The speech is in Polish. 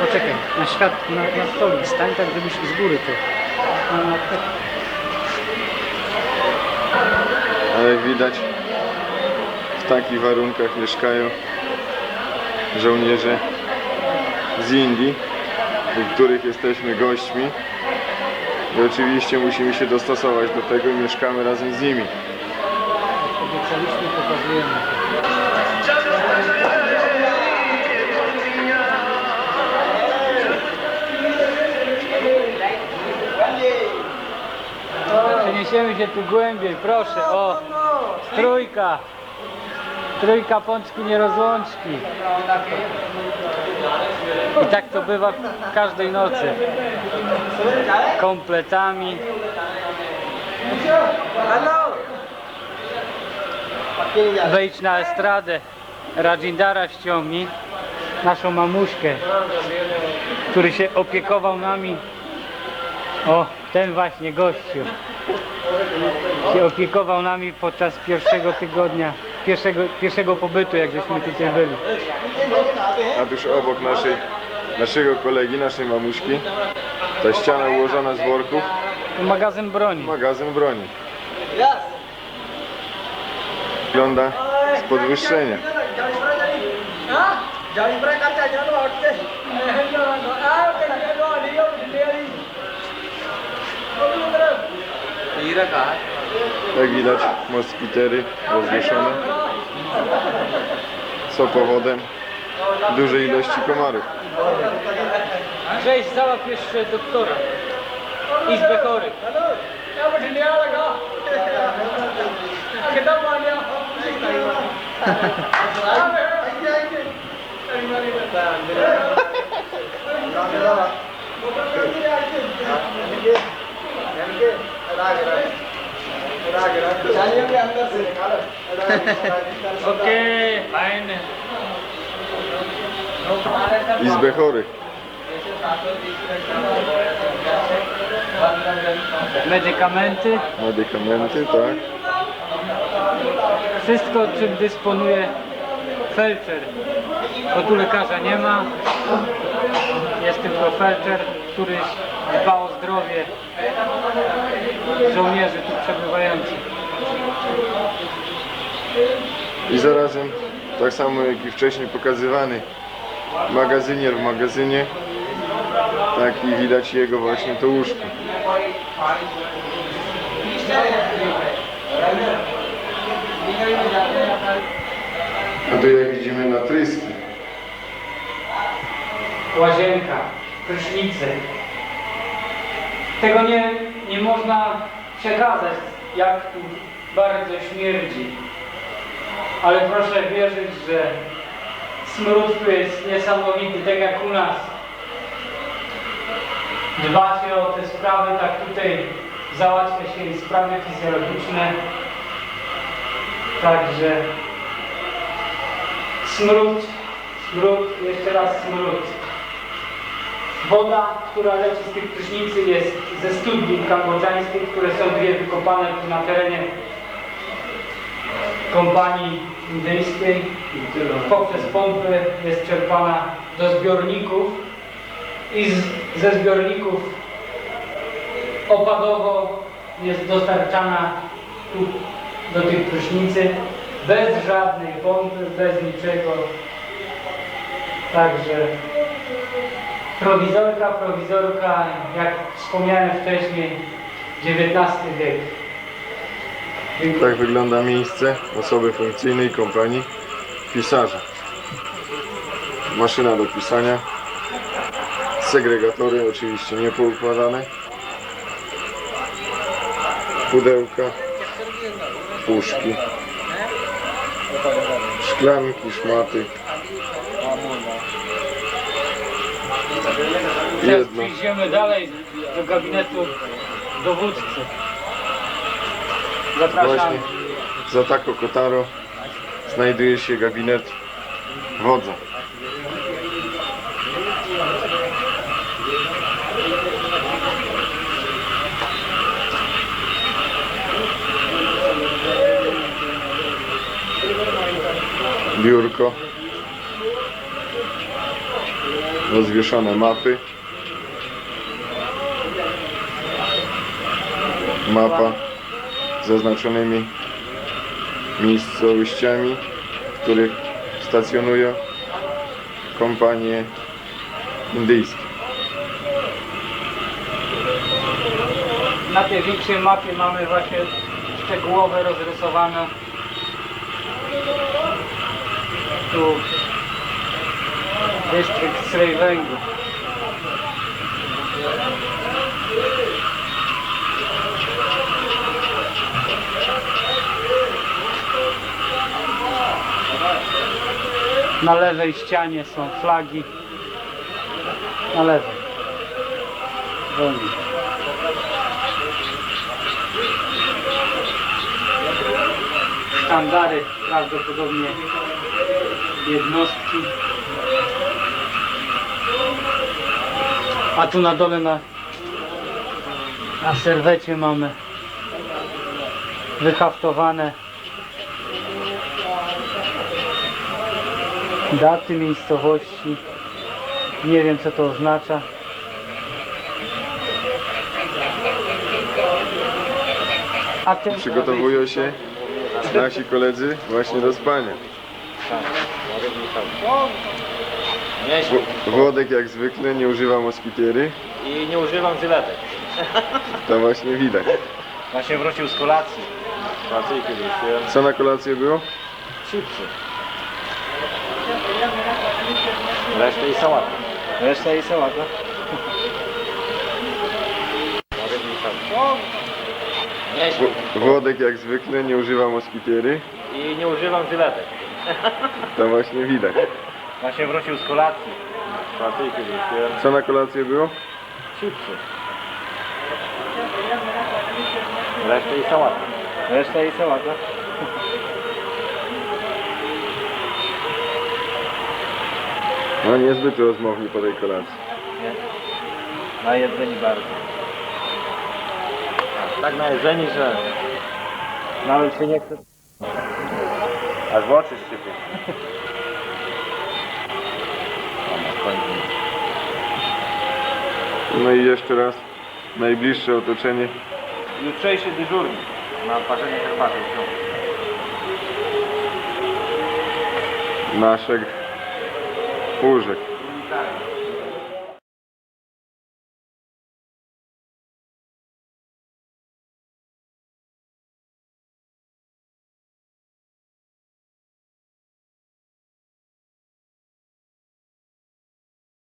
Poczekaj, na świat, na, na stolik stań tak, żebyś z góry to. Na, na, tak. Ale jak widać w takich warunkach mieszkają żołnierze z Indii, u których jesteśmy gośćmi. I oczywiście musimy się dostosować do tego i mieszkamy razem z nimi. Obiecaliśmy, pokazujemy. Przeniesiemy się tu głębiej, proszę, o, trójka, trójka pączki nierozłączki. I tak to bywa każdej nocy. Kompletami. Wejdź na estradę, Rajindara ściągnij, naszą mamuśkę, który się opiekował nami. O, ten właśnie gościu się opiekował nami podczas pierwszego tygodnia, pierwszego, pierwszego pobytu, jak żeśmy tutaj byli. A tuż obok naszej, naszego kolegi, naszej mamuśki, ta ściana ułożona z worków, magazyn broni. magazyn broni. Wygląda z podwyższenia. Jangan pernah kata jangan waktu. Jak widać, moskitery rozwieszone są powodem dużej ilości komarów. Cześć, załap jeszcze doktora. Izbę chorych. Okej, fajne. Izbę chorych. Medykamenty. Medykamenty, tak. Wszystko, czym dysponuje felczer. Bo tu lekarza nie ma. Jest tylko felczer, który dba o zdrowie żołnierzy tu przebywających. I zarazem, tak samo jak i wcześniej pokazywany magazynier w magazynie, tak i widać jego właśnie to łóżko. A tu jak widzimy na tryski. łazienka, prysznice. Tego nie, nie można przekazać, jak tu bardzo śmierdzi. Ale proszę wierzyć, że smród tu jest niesamowity, tak jak u nas. Dba się o te sprawy, tak tutaj załatwia się i sprawy fizjologiczne. Także smród, smród, jeszcze raz smród. Woda, która leci z tych prysznicy jest ze studni kambodżańskich, które są dwie wykopane tu na terenie kompanii indyjskiej. Poprzez pompy jest czerpana do zbiorników i z, ze zbiorników opadowo jest dostarczana tu do tych prysznicy bez żadnej pompy, bez niczego. Także Prowizorka, prowizorka, jak wspomniałem wcześniej, XIX wiek. Tak wygląda miejsce osoby funkcyjnej kompanii pisarza. Maszyna do pisania. Segregatory oczywiście nie poukładane. Pudełka. Puszki. Szklanki, szmaty. Teraz Jedno. przejdziemy dalej do gabinetu dowódcy. Zapraszamy. Właśnie za Tako Kotaro znajduje się gabinet wodza. Biurko. rozwieszone mapy. Mapa zaznaczonymi miejscowościami, w których stacjonują kompanie indyjskie. Na tej większej mapie mamy właśnie szczegółowe rozrysowane. Tu dystrykt Srejwęgu. Na lewej ścianie są flagi. Na lewej. Wolniej. sztandary, prawdopodobnie jednostki. A tu na dole na, na serwecie mamy wyhaftowane daty miejscowości. Nie wiem co to oznacza. A Przygotowują się nasi koledzy właśnie do spania. Wo- Włodek jak zwykle nie używa moskitiery, I nie używam żyletek. to właśnie widać. Właśnie wrócił z kolacji. Kolacyjki wróciłem. Co na kolację było? Chipsy. Resztę i sałatę. Resztę i sałatę. Nieźle. Włodek jak zwykle nie używa moskitiery, I nie używam żyletek. to właśnie widać. Właśnie wrócił z kolacji. Kolacyjki wróciłem. Co na kolację było? Chipsy. Resztę i sałatę. Resztę i sałatę. No niezbyt rozmowni po tej kolacji. Na jedzeni bardzo. Tak na jedzeni, że nawet się nie chce. Aż w oczy szczypie. No i jeszcze raz najbliższe otoczenie. Jutrzejszy dyżurnik na parzenie herbaty. naszych Ужик.